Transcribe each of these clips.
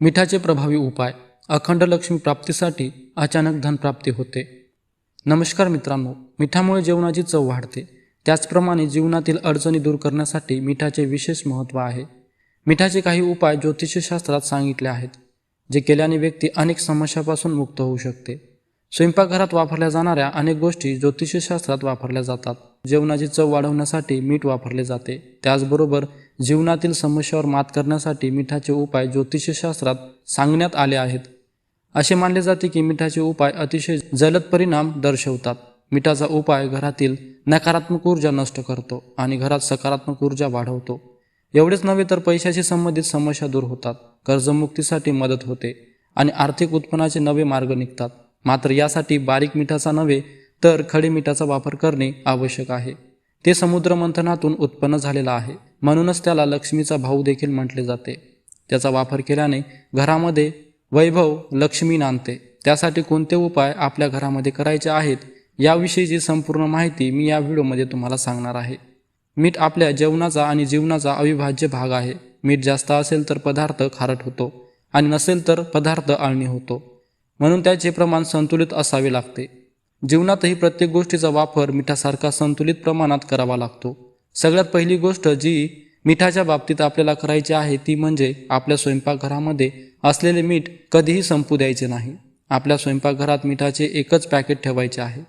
मिठाचे प्रभावी उपाय अखंड लक्ष्मी प्राप्तीसाठी अचानक धनप्राप्ती होते. नमस्कार मित्रांनो मिठामुळे जेवणाची चव वाढते. त्याचप्रमाणे जीवनातील अडचणी दूर करण्यासाठी मिठाचे विशेष महत्त्व आहे. मिठाचे काही उपाय ज्योतिषशास्त्रात सांगितले आहेत जे केल्याने व्यक्ती अनेक समस्यापासून मुक्त होऊ शकते. स्वयंपाकघरात वापरल्या जाणाऱ्या अनेक गोष्टी ज्योतिषशास्त्रात वापरल्या जातात. जेवणाची चव वाढवण्यासाठी मीठ वापरले जाते. त्याचबरोबर जीवनातील समस्यावर मात करण्यासाठी मिठाचे उपाय ज्योतिषशास्त्रात सांगण्यात आले आहेत. असे मानले जाते की मिठाचे उपाय अतिशय जलद परिणाम दर्शवतात. मिठाचा उपाय घरातील नकारात्मक ऊर्जा नष्ट करतो आणि घरात सकारात्मक ऊर्जा वाढवतो. एवढेच नव्हे तर पैशाशी संबंधित समस्या दूर होतात. कर्जमुक्तीसाठी मदत होते आणि आर्थिक उत्पन्नाचे नवे मार्ग निघतात. मात्र यासाठी बारीक मिठाचा नव्हे तर खडे मिठाचा वापर करणे आवश्यक आहे. ते समुद्रमंथनातून उत्पन्न झालेला आहे. म्हणूनच त्याला लक्ष्मीचा भाऊ देखील म्हटले जाते. त्याचा वापर केल्याने घरामध्ये वैभव लक्ष्मी नांदते. त्यासाठी कोणते उपाय आपल्या घरामध्ये करायचे आहेत याविषयीची संपूर्ण माहिती मी या व्हिडिओमध्ये तुम्हाला सांगणार आहे. मीठ आपल्या जेवणाचा आणि जीवनाचा अविभाज्य भाग आहे. मीठ जास्त असेल तर पदार्थ खारट होतो आणि नसेल तर पदार्थ आळणी होतो. म्हणून त्याचे प्रमाण संतुलित असावे लागते. जीवनातही प्रत्येक गोष्टीचा वापर मिठासारखा संतुलित प्रमाणात करावा लागतो. सगळ्यात पहिली गोष्ट जी मिठाच्या बाबतीत आपल्याला करायची आहे ती म्हणजे आपल्या स्वयंपाकघरामध्ये असलेले मीठ कधीही संपू द्यायचे नाही. आपल्या स्वयंपाकघरात मिठाचे एकच पॅकेट ठेवायचे आहे.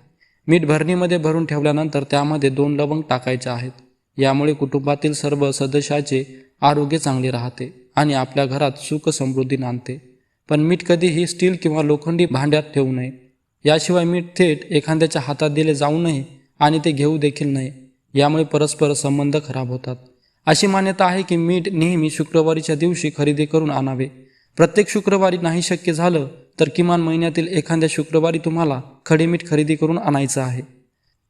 मीठ भरणीमध्ये भरून ठेवल्यानंतर त्यामध्ये दोन लवंग टाकायचे आहेत. यामुळे कुटुंबातील सर्व सदस्याचे आरोग्य चांगले राहते आणि आपल्या घरात सुख समृद्धी नांदते. पण मीठ कधीही स्टील किंवा लोखंडी भांड्यात ठेवू नये. याशिवाय मीठ थेट एखाद्याच्या हातात दिले जाऊ नये आणि ते घेऊ देखील नये. यामुळे परस्पर संबंध खराब होतात. अशी मान्यता आहे की मीठ नेहमी शुक्रवारीच्या दिवशी खरेदी करून आणावे. प्रत्येक शुक्रवारी नाही शक्य झालं तर किमान महिन्यातील एखाद्या शुक्रवारी तुम्हाला खडे मीठ खरेदी करून आणायचं आहे.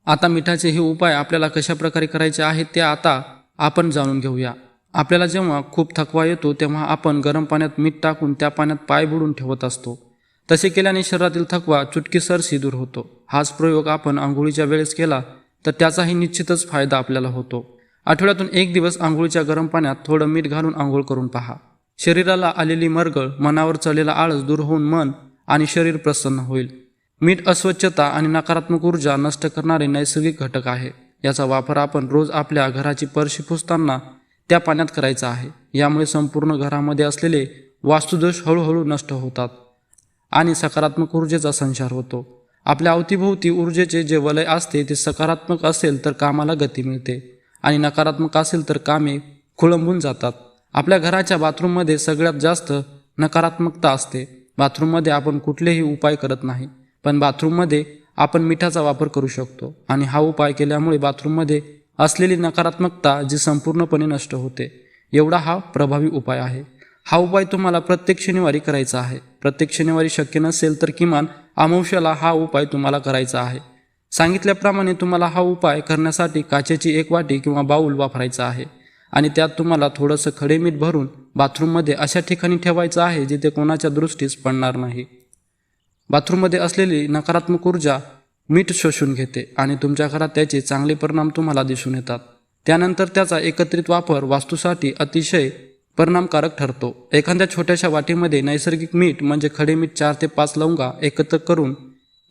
आता मिठाचे हे उपाय आपल्याला कशा प्रकारे करायचे आहेत ते आता आपण जाणून घेऊया. आपल्याला जेव्हा खूप थकवा येतो तेव्हा आपण गरम पाण्यात मीठ टाकून त्या पाण्यात पाय बुडून ठेवत असतो. तसे केल्याने शरीरातील थकवा चुटकीसरशी दूर होतो. हाच प्रयोग आपण आंघोळीच्या वेळेस केला तर त्याचाही निश्चितच फायदा आपल्याला होतो. आठवड्यातून एक दिवस आंघोळीच्या गरम पाण्यात थोडं मीठ घालून आंघोळ करून पहा. शरीराला आलेली मरगळ मनावर चढलेला आळस दूर होऊन मन आणि शरीर प्रसन्न होईल. मीठ अस्वच्छता आणि नकारात्मक ऊर्जा नष्ट करणारे नैसर्गिक घटक आहे. याचा वापर आपण रोज आपल्या घराची परशी पुसताना त्या पाण्यात करायचा आहे. यामुळे संपूर्ण घरामध्ये असलेले वास्तुदोष हळूहळू नष्ट होतात. आणि सकारात्मक ऊर्जेचा संचार होतो. आपल्या अवतीभोवती ऊर्जेचे जे वलय असते ते सकारात्मक असेल तर कामाला गती मिळते आणि नकारात्मक असेल तर कामे खुळंबून जातात. आपल्या घराच्या बाथरूममध्ये सगळ्यात जास्त नकारात्मकता असते. बाथरूममध्ये आपण कुठलेही उपाय करत नाही पण बाथरूममध्ये आपण मिठाचा वापर करू शकतो आणि हा उपाय केल्यामुळे बाथरूममध्ये असलेली नकारात्मकता जी संपूर्णपणे नष्ट होते. एवढा हा प्रभावी उपाय आहे. हा उपाय तुम्हाला प्रत्येक शनिवारी करायचा आहे. प्रत्येक शनिवारी शक्य नसेल तर किमान अमावश्याला हा उपाय तुम्हाला करायचा आहे. सांगितल्याप्रमाणे तुम्हाला हा उपाय करण्यासाठी काचेची एक वाटी किंवा बाऊल वापरायचा आहे. आणि त्यात तुम्हाला थोडंसं खडे मीठ भरून बाथरूममध्ये अशा ठिकाणी ठेवायचं आहे जिथे कोणाच्या दृष्टीस पडणार नाही. बाथरूममध्ये असलेली नकारात्मक ऊर्जा मीठ शोषून घेते आणि तुमच्या घरात त्याचे चांगले परिणाम तुम्हाला दिसून येतात. त्यानंतर त्याचा एकत्रित वापर वास्तूसाठी अतिशय परिणामकारक ठरतो. एखाद्या छोट्याशा वाटीमध्ये नैसर्गिक मीठ म्हणजे खडे मीठ चार ते पाच लवंगा एकत्र करून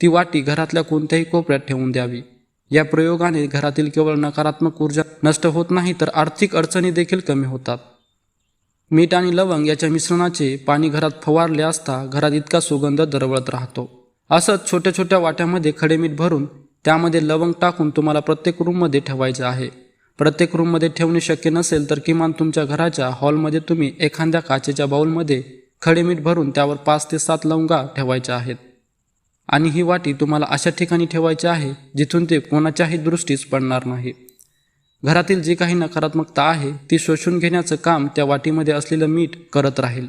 ती वाटी घरातल्या कोणत्याही कोपऱ्यात ठेवून द्यावी. या प्रयोगाने घरातील केवळ नकारात्मक ऊर्जा नष्ट होत नाही तर आर्थिक अडचणी देखील कमी होतात. मीठ आणि लवंग याच्या मिश्रणाचे पाणी घरात फवारले असता घरात इतका सुगंध दरवळत राहतो. असंच छोट्या छोट्या वाट्यामध्ये खडे मीठ भरून त्यामध्ये लवंग टाकून तुम्हाला प्रत्येक रूममध्ये ठेवायचं आहे. प्रत्येक रूममध्ये ठेवणे शक्य नसेल तर किमान तुमच्या घराच्या हॉलमध्ये तुम्ही एखाद्या काचेच्या बाऊलमध्ये खडे मीठ भरून त्यावर पाच ते सात लवंगा ठेवायच्या आहेत. आणि ही वाटी तुम्हाला अशा ठिकाणी ठेवायची आहे जिथून ते कोणाच्याही दृष्टीस पडणार नाही. घरातील जी काही नकारात्मकता आहे ती शोषून घेण्याचं काम त्या वाटीमध्ये असलेलं मीठ करत राहील.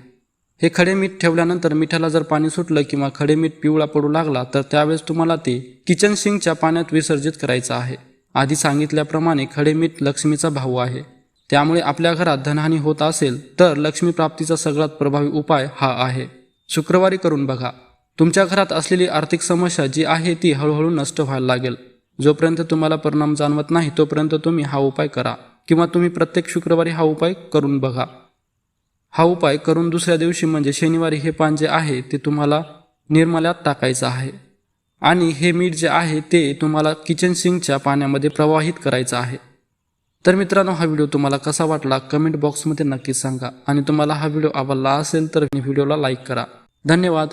हे खडे मीठ ठेवल्यानंतर मिठाला जर पाणी सुटलं किंवा खडे मीठ पिवळा पडू लागला तर त्यावेळेस तुम्हाला ते किचन सिंकच्या पाण्यात विसर्जित करायचं आहे. आधी सांगितल्याप्रमाणे खडे मीठ लक्ष्मीचा भाऊ आहे. त्यामुळे आपल्या घरात धनहानी होत असेल तर लक्ष्मी प्राप्तीचा सगळ्यात प्रभावी उपाय हा आहे. शुक्रवारी करून बघा. तुमच्या घरात असलेली आर्थिक समस्या जी आहे ती हळूहळू नष्ट व्हायला लागेल. जोपर्यंत तुम्हाला परिणाम जाणवत नाही तोपर्यंत तुम्ही हा उपाय करा. किंवा तुम्ही प्रत्येक शुक्रवारी हा उपाय करून बघा. हा उपाय करून दुसऱ्या दिवशी म्हणजे शनिवारी हे पान जे आहे ते तुम्हाला निर्मल्यात टाकायचं आहे. आणि हे मीठ जे आहे ते तुम्हाला किचन सिंकच्या पाण्यामध्ये प्रवाहित करायचं आहे. तर मित्रांनो हा व्हिडिओ तुम्हाला कसा वाटला कमेंट बॉक्समध्ये नक्की सांगा. आणि तुम्हाला हा व्हिडिओ आवडला असेल तर व्हिडिओला लाईक करा. धन्यवाद.